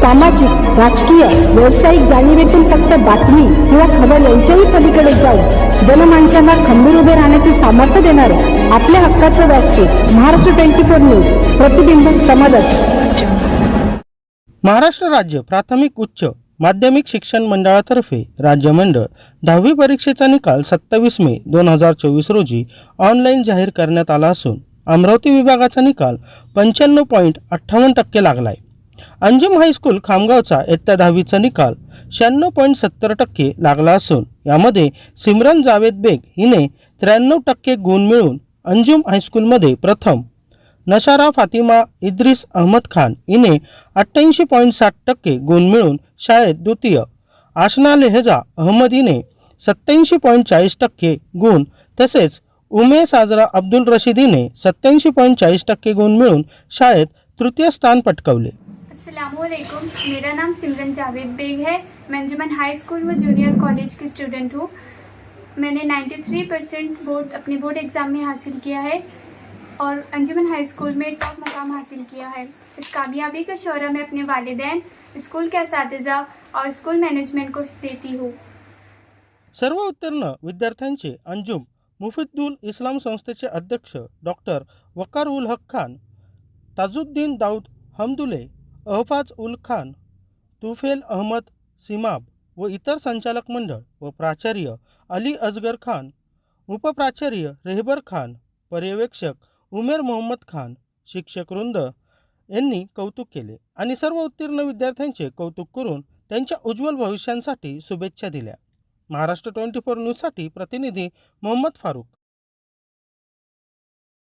सामाजिक राजकीय व्यावसायिक जाणीवेतून फक्त बातमी किंवा खबर यांच्याही पलीकडे जाऊन जनमानसांना खंबीर उभे राहण्याचे सामर्थ्य देणारे आपल्या हक्काचं व्यासपीठ महाराष्ट्र ट्वेंटी फोर न्यूज प्रतिबिंब समाजात महाराष्ट्र राज्य प्राथमिक उच्च माध्यमिक शिक्षण मंडळातर्फे राज्य मंडळ दहावी परीक्षेचा निकाल सत्तावीस मे दोन हजार चोवीस रोजी ऑनलाईन जाहीर करण्यात आला असून अमरावती विभागाचा निकाल पंच्याण्णव पॉईंट अठ्ठावन्न टक्के लागला आहे अंजुम हायस्कूल खामगावचा इयत्ता दहावीचा निकाल शहाण्णव पॉईंट सत्तर टक्के लागला असून यामध्ये सिमरन जावेद बेग हिने त्र्याण्णव टक्के गुण मिळून अंजुम हायस्कूलमध्ये प्रथम. नशारा फातिमा इद्रिस अहमद खान हिने अठ्ठ्याऐंशी पॉईंट साठ टक्के गुण मिळून शाळेत द्वितीय. आशना लेहजा अहमद हिने सत्त्याऐंशी पॉईंट चाळीस टक्के गुण तसेच उमे साजरा अब्दुल रशीद हिने सत्त्याऐंशी पॉईंट चाळीस टक्के गुण मिळून शाळेत तृतीय स्थान पटकावले. असलकुम मेरा नाम सिमरन जावेद बेग है। मैं अंजुमन हाई स्कूल व जूनियर कॉलेज की स्टूडेंट हूँ। मैंने 93 परसेंट बोर्ड अपने बोर्ड एग्ज़ाम में हासिल किया है और अंजुमन हाई स्कूल में टॉप मुकाम हासिल किया है। इस कामयाबी का शौरा मैं अपने वालदेन, स्कूल के इस और स्कूल मैनेजमेंट को देती हूँ। सर्व उत्तीर्ण विद्यार्थ्यांचे अंजुम मुफिद्दुल इस्लाम संस्थेचे अध्यक्ष डॉक्टर वकार उल हक खान, ताजुद्दीन दाऊद हमदुले अहफाज उल खान तुफेल अहमद सिमाब व इतर संचालक मंडळ व प्राचार्य अली अजगर खान उपप्राचार्य रेहबर खान पर्यवेक्षक उमेर मोहम्मद खान शिक्षक वृंद यांनी कौतुक केले आणि सर्व उत्तीर्ण विद्यार्थ्यांचे कौतुक करून त्यांच्या उज्ज्वल भविष्यांसाठी शुभेच्छा दिल्या. महाराष्ट्र ट्वेंटी फोर न्यूजसाठी प्रतिनिधी मोहम्मद फारूक